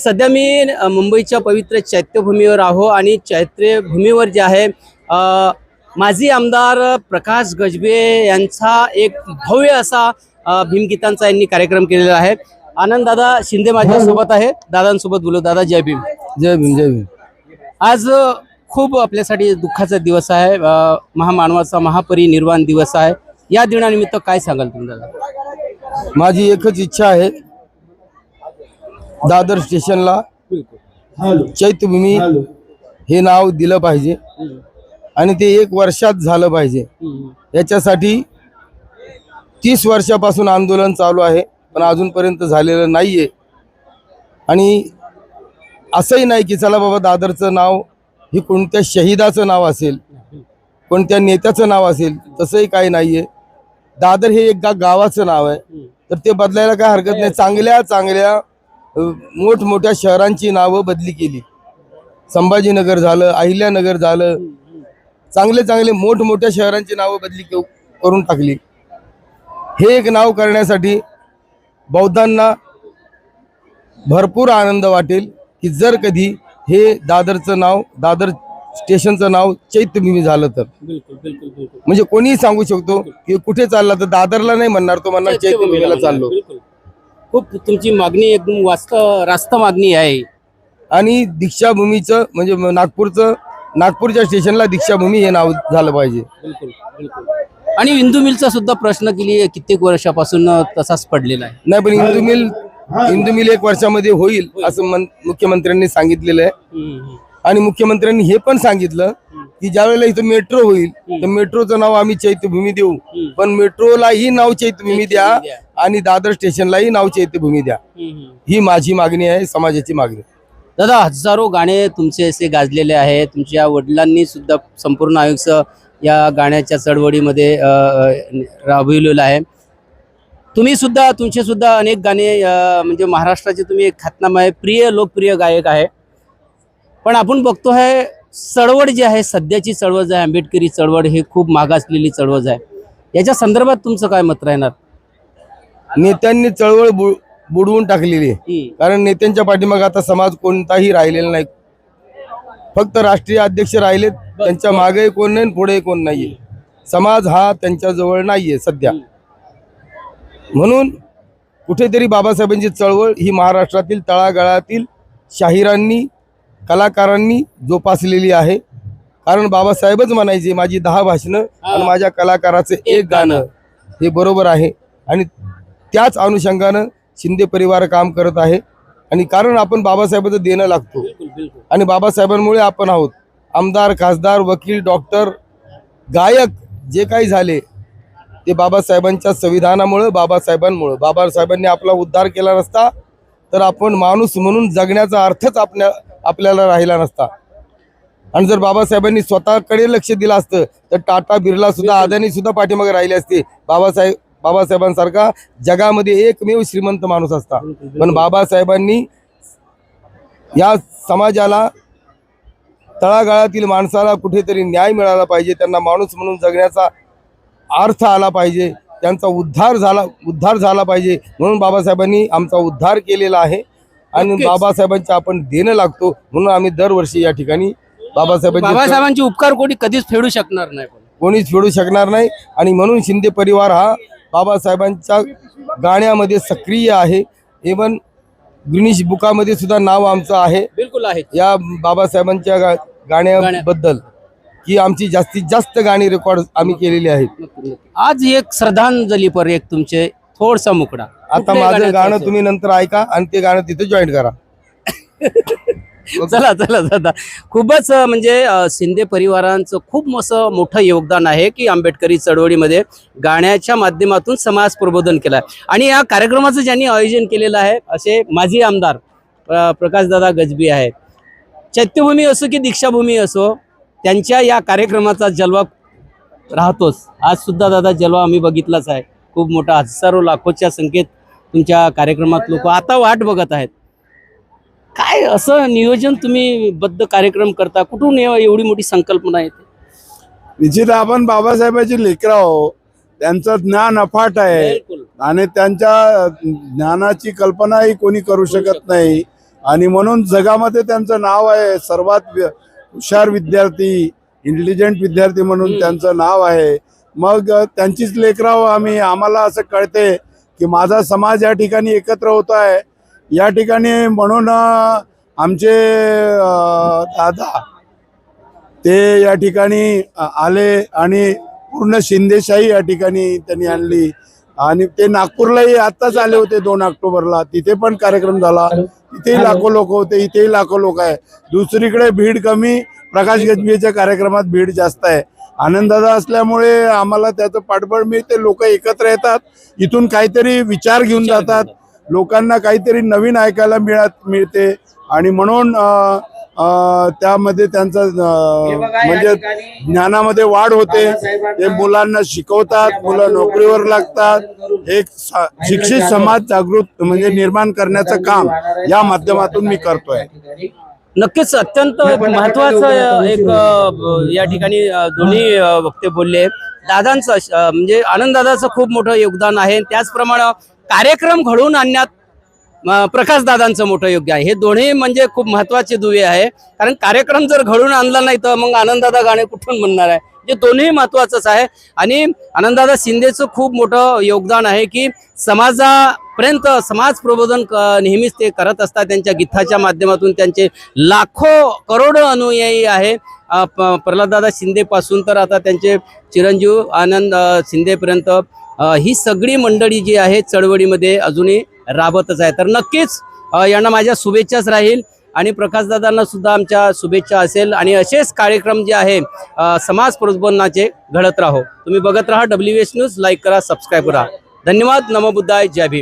सध्या मी मुंबईच्या पवित्र चैत्यभूमीवर आहो आणि चैत्यभूमीवर जे आहे माजी आमदार प्रकाश गजबे यांचा एक भव्य असा भीमगीतांचा यांनी कार्यक्रम केलेला आहे. आनंद दादा शिंदे माझ्यासोबत आहे. दादांसोबत बोलू. दादा जय भीम. जय भीम जय भीम. आज खूप आपल्यासाठी दुःखाचा दिवस आहे. महामानवाचा महापरिनिर्वाण दिवस आहे. या दिनानिमित्त काय सांगाल तुम्ही दादा? माझी एकच इच्छा आहे दादर स्टेशनला चैत्यभूमी हे नाव दिलं पाहिजे. आणि ते एक वर्षात झालं पाहिजे. याच्यासाठी तीस वर्षापासून आंदोलन चालू आहे पण अजूनपर्यंत झालेलं नाही आहे आणि असंही नाही की चला बाबा दादरचं नाव हे कोणत्या शहीदाचं नाव असेल कोणत्या नेत्याचं नाव असेल तसंही काही नाहीये. दादर हे एक गा गावाचं नाव आहे. तर ते बदलायला काय हरकत नाही. चांगल्या चांगल्या मोठमोठ्या शहरांची नावं बदली केली. संभाजीनगर झालं अहिल्यानगर झालं. चांगले चांगले मोठमोठ्या शहरांची नावं बदली करून टाकली. हे एक नाव करण्यासाठी बौद्धांना भरपूर आनंद वाटेल की जर कधी हे दादरचं नाव दादर स्टेशनचं नाव चैत्यभूमी झालं तर. म्हणजे कोणीही सांगू शकतो की कुठे चालला तर दादरला नाही म्हणणार तो म्हणणार चैत्यभूमीला चाललो. बिलकुल. खूप तुमची मागणी एकदम वास्त रास्त मागणी आहे. आणि दीक्षाभूमीचं म्हणजे नागपूरचं नागपूरच्या स्टेशनला दीक्षाभूमी हे नाव झालं पाहिजे. बिलकुल बिलकुल. आणि इंदू मिलचा सुद्धा प्रश्न केली कित्येक वर्षापासून तसाच पडलेला आहे. नाही पण इंदू मिल इंदू मिल एक वर्षामध्ये होईल असं मन- मुख्यमंत्र्यांनी सांगितलेलं आहे. आणि मुख्यमंत्र्यांनी हे पण सांगितलं की ज्या वेळेला इथं मेट्रो होईल तर मेट्रोचं नाव आम्ही चैत्यभूमी देऊ. पण मेट्रोलाही नाव चैत्यभूमी द्या आणि दादर स्टेशनलाही नाव चैत्यभूमी द्या. ही माझी मागणी आहे समाजाची मागणी. दादा हजारो गाणे तुमचे असे गाजलेले आहे तुमच्या वडिलांनी सुद्धा संपूर्ण आयुष्य या गाण्याच्या चळवळीमध्ये राबविलेलं आहे. तुम्ही सुद्धा तुमचे सुद्धा अनेक गाणे म्हणजे महाराष्ट्राचे तुम्ही एक ख्यातनाम प्रिय लोकप्रिय गायक आहे. पण आपण बघतो आहे चळवळ जी आहे सध्याची चळवळ जी आहे आंबेडकरी चळवळ ही खूप मागासलेली चळवळ आहे. याच्या संदर्भात तुमचं काय मत राहणार? नेत्यांनी चळवळ बु- बुडवून टाकलेली आहे. कारण नेत्यांच्या पाठीमागे आता समाज कोणताही राहिलेला नाही. फक्त राष्ट्रीय अध्यक्ष राहिलेत. त्यांच्या मागे कोण नाही पुढे कोण नाहीये. समाज हा त्यांच्या जवळ नाहीये सध्या. म्हणून कुठेतरी बाबासाहेबांची चळवळ ही महाराष्ट्रातील तळागाळातील शाहिरांनी कलाकारांनी जोपासलेली आहे. कारण बाबासाहेबच म्हणायचे माझी दहा भाषणं आणि माझ्या कलाकाराचं एक गाणं. हे बरोबर आहे. आणि त्याच अनुषंगानं शिंदे परिवार काम करत आहे. आणि कारण आपण बाबासाहेबांचं देणं लागतो. आणि बाबासाहेबांमुळे आपण आहोत. आमदार खासदार वकील डॉक्टर गायक जे काही झाले ते बाबासाहेबांच्या संविधानामुळं बाबासाहेबांमुळं. बाबासाहेबांनी आपला उद्धार केला नसता तर आपण माणूस म्हणून जगण्याचा अर्थच आपल्या आपल्याला राहिला नसता. आणि जर बाबासाहेबांनी स्वतःकडे लक्ष दिलं असतं तर टाटा बिर्ला सुद्धा अदानी सुद्धा पाठीमागे राहिले असते. बाबासाहेब बाबासाहेबांसारखा जगामध्ये एकमेव श्रीमंत माणूस असता. पण बाबासाहेबांनी या समाजाला तळागाळातील माणसाला कुठेतरी न्याय मिळाला पाहिजे. त्यांना माणूस म्हणून जगण्याचा अर्थ आला पाहिजे. त्यांचा उद्धार झाला उद्धार झाला पाहिजे. म्हणून बाबासाहेबांनी आमचा उद्धार केलेला आहे. आणि नक्कीच. बाबासाहेबांचे आपण देणं लागतो. म्हणून आम्ही दरवर्षी या ठिकाणी बाबासाहेबांचे बाबासाहेबांचे उपकार कोणी कधीच फेडू शकणार नाही. कोणीच फेडू शकणार नाही. आणि म्हणून शिंदे परिवार हा बाबासाहेबांच्या गाण्यामध्ये सक्रिय आहे. इवन ग्रिनिश बुकामध्ये सुद्धा नाव आमचं आहे. बिलकुल आहे. या बाबासाहेबांच्या गाण्याबद्दल. की आमची जास्तीत जास्त गाणी रेकॉर्ड आम्ही केलेली आहेत. आज एक श्रद्धांजली पर एक तुमचे थोडसा मुकडा. आता कुठल्या माझं गाण्याचं गाणं असेल? तुम्ही नंतर ऐका आणि ते गाणं तिथे जॉईन करा. चला चला दादा खूपच अं, म्हणजे अं, शिंदे परिवारांचं खूप असं मोठं योगदान आहे की आंबेडकरी चळवळीमध्ये गाण्याच्या माध्यमातून समाज प्रबोधन केलं आहे. आणि या कार्यक्रमाचं ज्यांनी आयोजन केलेलं आहे असे माजी आमदार प्रकाशदादा गजबी आहेत. चैत्यभूमी असो की दीक्षाभूमी असो त्यांच्या या कार्यक्रमाचा जलवा राहतोच. आज सुद्धा दादा जलवा आम्ही बघितलाच आहे. खूप मोठा हजारो लाखोच्या संख्येत तुमच्या कार्यक्रमात लोक आता वाट बघत आहेत. काय असं नियोजन तुम्ही बद्ध कार्यक्रम करता? कुठून एव- एवढी मोठी संकल्पना येते? निश्चित आपण बाबासाहेबांची लेकरं आहो. त्यांचं ज्ञान अफाट आहे. आणि त्यांच्या ज्ञानाची कल्पनाही कोणी करू शकत नाही. आणि म्हणून जगामध्ये त्यांचं नाव आहे. सर्वात हुशार विद्यार्थी इंटेलिजंट विद्यार्थी म्हणून. त्यांचं नाव आहे. मग त्यांचीच लेकराव आम्ही आम्हाला असं कळते की माझा समाज या ठिकाणी एकत्र होत आहे. या ठिकाणी म्हणून आमचे दादा ते या ठिकाणी आले आणि पूर्ण शिंदेशाही या ठिकाणी त्यांनी आणली. आणि ते नागपूरलाही आत्ताच आले होते दोन ऑक्टोबरला. तिथे पण कार्यक्रम झाला. तिथेही लाखो लोक होते इथेही लाखो लोक आहे. दुसरीकडे भीड कमी प्रकाश गजबीच्या कार्यक्रमात भीड जास्त आहे. आनंदाचा असल्यामुळे आम्हाला त्याचं पाठबळ मिळते. लोक एकत्र येतात. इथून काहीतरी विचार घेऊन जातात. लोकांना काहीतरी नवीन ऐकायला मिळत मिळते. आणि म्हणून त्यामध्ये त्यांचं म्हणजे ज्ञानामध्ये वाढ होते. ते मुलांना शिकवतात मुलं नोकरीवर लागतात. एक शिक्षित समाज जागृत म्हणजे निर्माण करण्याचं काम या माध्यमातून मी करतोय. नक्कीच अत्यंत महत्वाचं एक या ठिकाणी दोन्ही वक्ते बोलले. दादांचं म्हणजे आनंद दादाचं खूप मोठं योगदान आहे. त्याचप्रमाणे कार्यक्रम घडवून आणण्यात प्रकाशदादांचं मोठं योग्य आहे. हे दोन्ही म्हणजे खूप महत्त्वाचे दुवे आहे. कारण कार्यक्रम जर घडून आणला नाही तर मग आनंददादा गाणे कुठून म्हणणार आहे? जे दोन्ही महत्वाचंच आहे. आणि आनंददादा शिंदेचं खूप मोठं योगदान आहे की समाजापर्यंत समाज प्रबोधन क- नेहमीच ते करत असतात. त्यांच्या गीताच्या माध्यमातून त्यांचे लाखो करोडो अनुयायी आहे. प्रल्हाददादा शिंदेपासून तर आता त्यांचे चिरंजीव आनंद शिंदेपर्यंत ही सगळी मंडळी जी आहे चळवळीमध्ये अजूनही राबतच आहे. तर नक्कीच यांना माझ्या शुभेच्छाच राहील. आणि प्रकाशदादांना सुद्धा आमच्या शुभेच्छा असेल. आणि असेच कार्यक्रम जे आहे समाज प्रबोधनाचे घडत राहो. तुम्ही बघत राहा डब्ल्यू एस न्यूज लाईक करा सबस्क्राईब करा. धन्यवाद. नमो बुद्धाय. जय भीम.